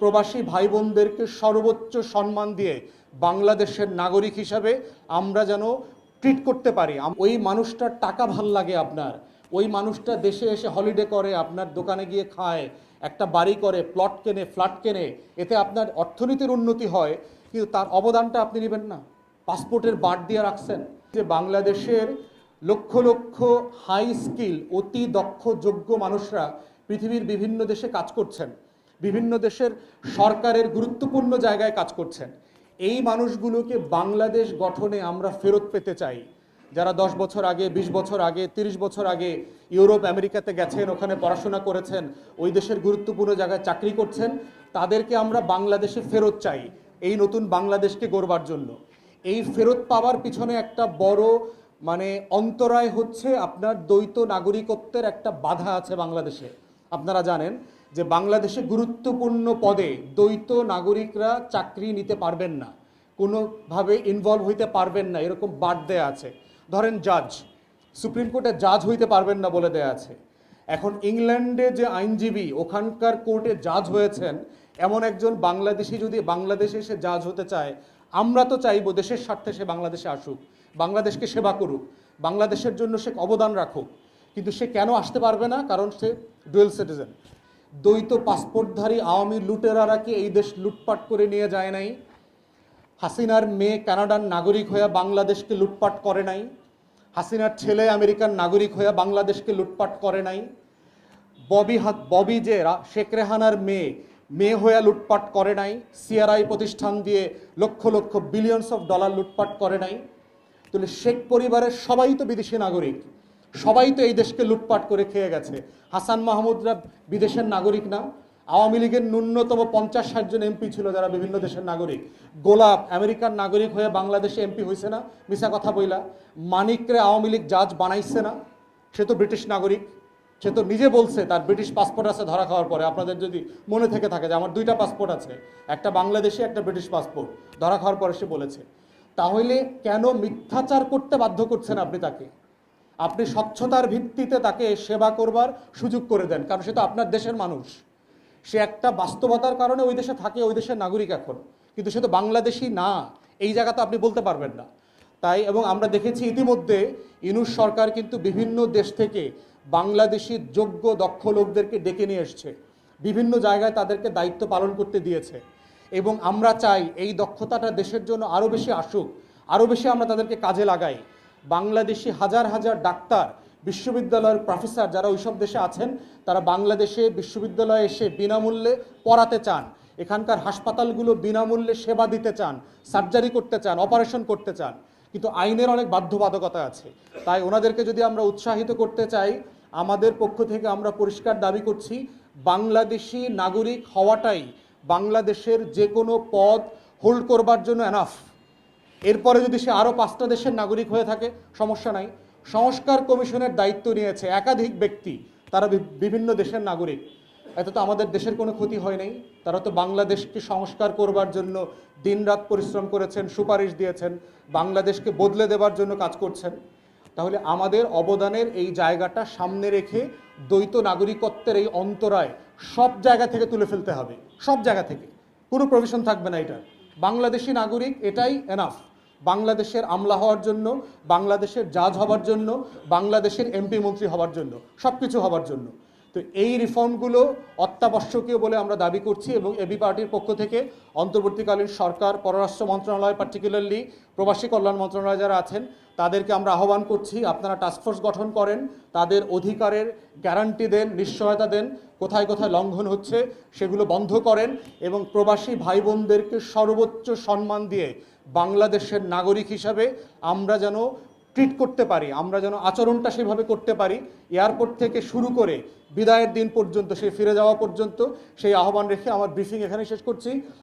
প্রবাসী ভাই বোনদেরকে সর্বোচ্চ সম্মান দিয়ে বাংলাদেশের নাগরিক হিসাবে আমরা যেন ট্রিট করতে পারি। ওই মানুষটার টাকা ভালো লাগে আপনার। ওই মানুষটা দেশে এসে হলিডে করে, আপনার দোকানে গিয়ে খায়, একটা বাড়ি করে প্লট কেনে ফ্ল্যাট কেনে, এতে আপনার অর্থনীতির উন্নতি হয়, কিন্তু তার অবদানটা আপনি নেবেন না। পাসপোর্টের বাদ দিয়ে রাখছেন। যে বাংলাদেশের লক্ষ লক্ষ হাই স্কিল অতি দক্ষ, যোগ্য মানুষরা পৃথিবীর বিভিন্ন দেশে কাজ করছেন। বিভিন্ন দেশের সরকারের গুরুত্বপূর্ণ জায়গায় কাজ করছেন। এই মানুষগুলোকে বাংলাদেশ গঠনে আমরা ফেরত পেতে চাই। যারা দশ বছর আগে ২০ বছর আগে ৩০ বছর আগে ইউরোপ, আমেরিকাতে গেছেন, ওখানে পড়াশোনা করেছেন, ওই দেশের গুরুত্বপূর্ণ জায়গায় চাকরি করছেন, তাদেরকে আমরা বাংলাদেশে ফেরত চাই, এই নতুন বাংলাদেশকে গড়বার জন্য। এই ফেরত পাওয়ার পিছনে একটা বড় মানে অন্তরায় হচ্ছে আপনার দ্বৈত নাগরিকত্বের একটা বাধা আছে বাংলাদেশে। আপনারা জানেন যে বাংলাদেশে গুরুত্বপূর্ণ পদে দ্বৈত নাগরিকরা চাকরি নিতে পারবেন না, কোনোভাবে ইনভলভ হইতে পারবেন না, এরকম বাদ দেয়া আছে। ধরেন জাজ সুপ্রিম কোর্টে জাজ হইতে পারবেন না বলে দেয়া আছে। এখন ইংল্যান্ডে যে আইনজীবী ওখানকার কোর্টে জাজ হয়েছেন, এমন একজন বাংলাদেশি যদি বাংলাদেশে সে জাজ হতে চায়, আমরা তো চাইব দেশের স্বার্থে সে বাংলাদেশে আসুক, বাংলাদেশকে সেবা করুক, বাংলাদেশের জন্য সে অবদান রাখুক, কিন্তু সে কেন আসতে পারবে না? কারণ সে ডুয়েল সিটিজেন দ্বৈত পাসপোর্টধারী আওয়ামী লুটেরারা কি এই দেশ লুটপাট করে নিয়ে যায় নাই? হাসিনার মেয়ে কানাডার নাগরিক হয়ে বাংলাদেশকে লুটপাট করে নাই। হাসিনার ছেলে আমেরিকান নাগরিক হয়ে বাংলাদেশকে লুটপাট করে নাই। ববি হাত ববি যে শেখ রেহানার মেয়ে মেয়ে হয়ে লুটপাট করে নাই। সিআরআই প্রতিষ্ঠান দিয়ে lakh lakh billions of dollar লুটপাট করে নাই। তাহলে শেখ পরিবারের সবাই তো বিদেশি নাগরিক। সবাই তো এই দেশকে লুটপাট করে খেয়ে গেছে। হাসান মাহমুদরা বিদেশের নাগরিক না। আওয়ামী লীগের ন্যূনতম পঞ্চাশ ষাট জন এমপি ছিল যারা বিভিন্ন দেশের নাগরিক। গোলাপ, আমেরিকার নাগরিক হয়ে বাংলাদেশে এমপি হয়েছে না। মিশা কথা বইলা। মানিকরে আওয়ামী লীগ জাজ বানাইছে না। সে তো ব্রিটিশ নাগরিক। সে তো নিজে বলছে তার ব্রিটিশ পাসপোর্ট আছে ধরা খাওয়ার পরে। আপনাদের যদি মনে থেকে থাকে যে আমার দুইটা পাসপোর্ট আছে, একটা বাংলাদেশি, একটা ব্রিটিশ পাসপোর্ট, ধরা খাওয়ার পরে সে বলেছে। তাহলে কেন মিথ্যাচার করতে বাধ্য করছেন আপনি তাকে? আপনি স্বচ্ছতার ভিত্তিতে তাকে সেবা করবার সুযোগ করে দেন, কারণ সে তো আপনার দেশের মানুষ। সে একটা বাস্তবতার কারণে ওই দেশে থাকে, ওই দেশের নাগরিক এখন। কিন্তু সে তো বাংলাদেশি না, এই জায়গা তো আপনি বলতে পারবেন না। তাই, এবং আমরা দেখেছি ইতিমধ্যে ইনুস সরকার কিন্তু বিভিন্ন দেশ থেকে বাংলাদেশি যোগ্য, দক্ষ লোকদেরকে ডেকে নিয়ে এসছে। বিভিন্ন জায়গায় তাদেরকে দায়িত্ব পালন করতে দিয়েছে। এবং আমরা চাই এই দক্ষতাটা দেশের জন্য আরও বেশি আসুক আরও বেশি আমরা তাদেরকে কাজে লাগাই। বাংলাদেশি হাজার হাজার ডাক্তার বিশ্ববিদ্যালয়ের প্রফেসর যারা ওইসব দেশে আছেন, তারা বাংলাদেশে বিশ্ববিদ্যালয়ে এসে বিনামূল্যে পড়াতে চান। এখানকার হাসপাতালগুলো বিনামূল্যে সেবা দিতে চান, সার্জারি করতে চান, অপারেশন করতে চান। কিন্তু আইনের অনেক বাধ্যবাধকতা আছে। তাই ওনাদেরকে যদি আমরা উৎসাহিত করতে চাই, আমাদের পক্ষ থেকে আমরা পরিষ্কার দাবি করছি, বাংলাদেশি নাগরিক হওয়াটাই বাংলাদেশের যে কোনো পদ হোল্ড করবার জন্য এনাফ এরপরে যদি সে আরও পাঁচটা দেশের নাগরিক হয়ে থাকে, সমস্যা নাই। সংস্কার কমিশনের দায়িত্ব নিয়েছে একাধিক ব্যক্তি, তারা বিভিন্ন দেশের নাগরিক। এতে তো আমাদের দেশের কোনো ক্ষতি হয় নাই। তারা তো বাংলাদেশকে সংস্কার করবার জন্য দিনরাত পরিশ্রম করেছেন, সুপারিশ দিয়েছেন, বাংলাদেশকে বদলে দেবার জন্য কাজ করছেন। তাহলে আমাদের অবদানের এই জায়গাটা সামনে রেখে দ্বৈত নাগরিকত্বের এই অন্তরায় সব জায়গা থেকে তুলে ফেলতে হবে। সব জায়গা থেকে। কোনো প্রভিশন থাকবে না এটা। বাংলাদেশি নাগরিক, এটাই এনাফ বাংলাদেশের আমলা হওয়ার জন্য, বাংলাদেশের জাজ হবার জন্য, বাংলাদেশের এমপি মন্ত্রী হবার জন্য সব কিছু হবার জন্য। তো এই রিফর্মগুলো অত্যাবশ্যকীয় বলে আমরা দাবি করছি এবং এবি পার্টির পক্ষ থেকে অন্তর্বর্তীকালীন সরকার, পররাষ্ট্র মন্ত্রণালয় পার্টিকুলারলি প্রবাসী কল্যাণ মন্ত্রণালয় যারা আছেন, তাদেরকে আমরা আহ্বান করছি, আপনারা টাস্কফোর্স গঠন করেন, তাদের অধিকারের গ্যারান্টি দেন, নিশ্চয়তা দেন, কোথায় কোথায় লঙ্ঘন হচ্ছে সেগুলো বন্ধ করেন এবং প্রবাসী ভাই বোনদেরকে সর্বোচ্চ সম্মান দিয়ে বাংলাদেশের নাগরিক হিসাবে আমরা যেন ট্রিট করতে পারি, আমরা যেন আচরণটা সেভাবে করতে পারি, এয়ারপোর্ট থেকে শুরু করে বিদায়ের দিন পর্যন্ত সে ফিরে যাওয়া পর্যন্ত, সেই আহ্বান রেখে আমার ব্রিফিং এখানে শেষ করছি।